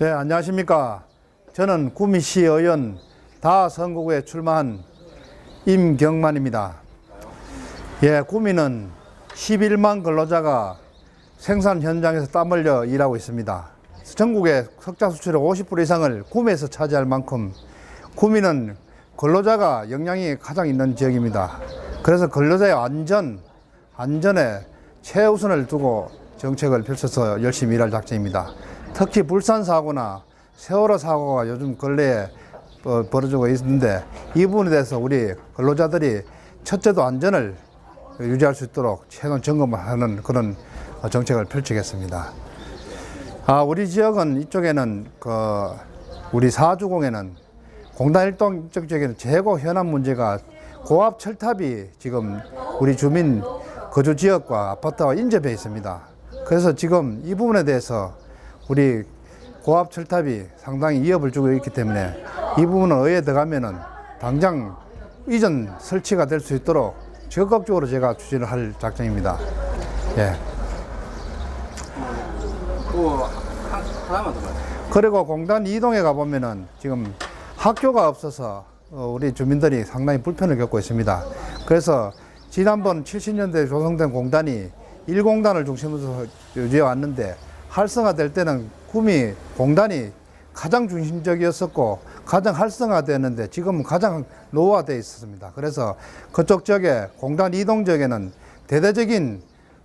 네, 안녕하십니까. 저는 구미시 의원 다 선거구에 출마한 임경만입니다. 예, 구미는 11만 근로자가 생산 현장에서 땀 흘려 일하고 있습니다. 전국의 석자 수출의 50% 이상을 구미에서 차지할 만큼 구미는 근로자가 영향이 가장 있는 지역입니다. 그래서 근로자의 안전, 안전에 최우선을 두고 정책을 펼쳐서 열심히 일할 작정입니다. 특히 불산 사고나 세월호 사고가 요즘 근래에 어, 벌어지고 있는데 이 부분에 대해서 우리 근로자들이 첫째도 안전을 유지할 수 있도록 최근 점검을 하는 그런 어, 정책을 펼치겠습니다. 아, 우리 지역은 이쪽에는 그 우리 사주공에는 공단 일동 이쪽 지역에는 재고 현안 문제가 고압 철탑이 지금 우리 주민 거주 지역과 아파트와 인접해 있습니다. 그래서 지금 이 부분에 대해서 우리 고압 철탑이 상당히 위협을 주고 있기 때문에 이 부분은 의에 들어가면은 당장 이전 설치가 될 수 있도록 적극적으로 제가 추진을 할 작정입니다. 예. 그리고 공단 이동에 가보면은 지금 학교가 없어서 어, 우리 주민들이 상당히 불편을 겪고 있습니다. 그래서 지난번 70년대 조성된 공단이 1공단을 중심으로 유지해 왔는데 활성화될 때는 구미 공단이 가장 중심적이었었고 가장 활성화되었는데 지금은 가장 노후화되어 있었습니다. 그래서 그쪽 지역에 공단 이동 지역에는 대대적인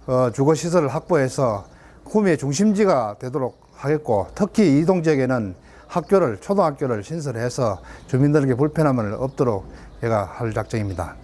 어, 주거 시설을 확보해서 구미의 중심지가 되도록 하겠고 특히 이동 지역에는 학교를 초등학교를 신설해서 주민들에게 불편함을 없도록 제가 할 작정입니다.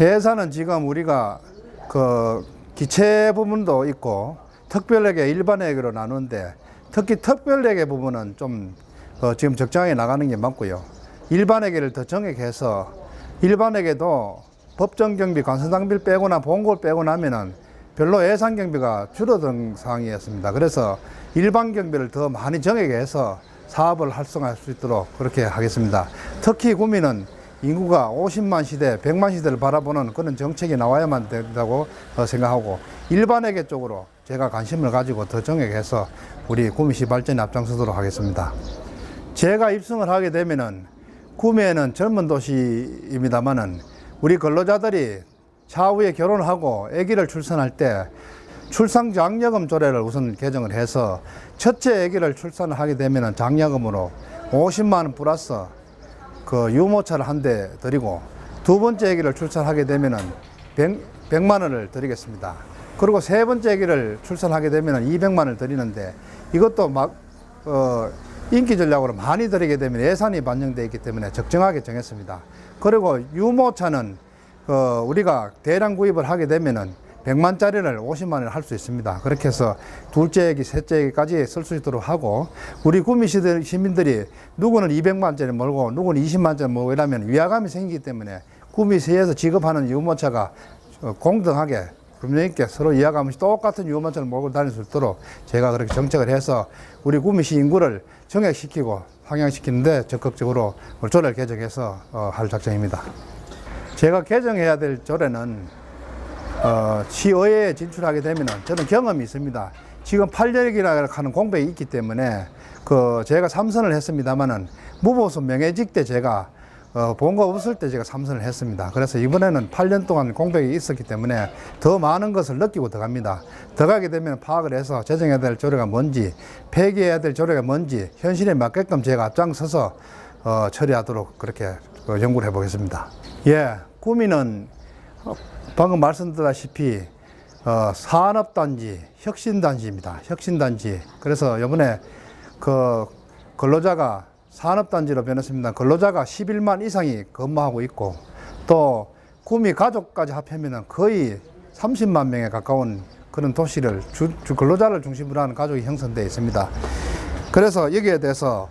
예산은 지금 우리가 그 기체 부분도 있고 특별회계 일반회계로 나누는데 특히 특별회계 부분은 좀 어, 지금 적정하게 나가는 게 맞고요. 일반회계를 더 정액해서 일반회계도 법정 경비, 관세당비를 빼거나 본고를 빼고 나면은 별로 예산 경비가 줄어든 상황이었습니다. 그래서 일반 경비를 더 많이 정액해서 사업을 활성화할 수 있도록 그렇게 하겠습니다. 특히 구미는 인구가 50만 시대, 100만 시대를 바라보는 그런 정책이 나와야만 된다고 어, 생각하고 일반회계 쪽으로 제가 관심을 가지고 더 정액해서 우리 구미시 발전에 앞장서도록 하겠습니다. 제가 입성을 하게 되면은 구미에는 젊은 도시입니다만은 우리 근로자들이 차후에 결혼하고 아기를 출산할 때 출산 장려금 조례를 우선 개정을 해서 첫째 아기를 출산을 하게 되면은 장려금으로 50만 원 플러스 그 유모차를 한 대 드리고 두 번째 아기를 출산하게 되면은 100, 100 만 원을 드리겠습니다. 그리고 세 번째 아기를 출산하게 되면은 200만 원을 드리는데 이것도 막 어, 인기 전략으로 많이 드리게 되면 예산이 반영되어 있기 때문에 적정하게 정했습니다. 그리고 유모차는 어, 우리가 대량 구입을 하게 되면은 100만짜리를 50만 원을 할수 있습니다. 그렇게 해서 둘째 애기, 셋째 애기까지 쓸 수 있도록 하고 우리 구미 시민들이 누구는 200만짜리 몰고 누구는 20만짜리 몰고 이러면 위화감이 생기기 때문에 구미시에서 지급하는 유모차가 어, 공정하게 금융 있게 서로 이해가면서 똑같은 유모차를 몰고 다닐 수 있도록 제가 그렇게 정책을 해서 우리 구미시 인구를 정액시키고 상향시키는데 적극적으로 조례를 개정해서 어, 할 작정입니다. 제가 개정해야 될 조례는 어, 시의회에 진출하게 되면 저는 경험이 있습니다. 지금 8년이라 하는 공백이 있기 때문에 그 제가 삼선을 했습니다만은 무보수 명예직 때 제가 어, 본거 없을 때 제가 삼선을 했습니다. 그래서 이번에는 8년 동안 공백이 있었기 때문에 더 많은 것을 느끼고 들어갑니다. 들어가게 되면 파악을 해서 제정해야 될 조례가 뭔지, 폐기해야 될 조례가 뭔지 현실에 맞게끔 제가 앞장서서 어, 처리하도록 그렇게 어, 연구를 해보겠습니다. 예, 구미는 어, 방금 말씀드렸다시피 어, 산업단지, 혁신단지입니다. 혁신단지. 그래서 이번에 그 근로자가 산업단지로 변했습니다. 근로자가 11만 이상이 근무하고 있고 또 구미 가족까지 합하면 거의 30만 명에 가까운 그런 도시를 주, 주 근로자를 중심으로 하는 가족이 형성되어 있습니다. 그래서 여기에 대해서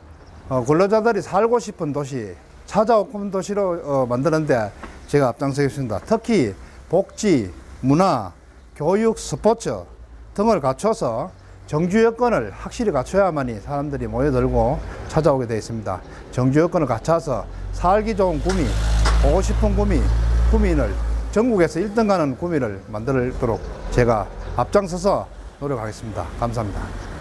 어, 근로자들이 살고 싶은 도시, 찾아오는 도시로 어, 만드는데 제가 앞장서겠습니다. 특히 복지, 문화, 교육, 스포츠 등을 갖춰서 정주 여건을 확실히 갖춰야만이 사람들이 모여들고 찾아오게 되어 있습니다. 정주 여건을 갖춰서 살기 좋은 구미, 보고 싶은 구미, 구민을 전국에서 1등 가는 구미를 만들도록 제가 앞장서서 노력하겠습니다. 감사합니다.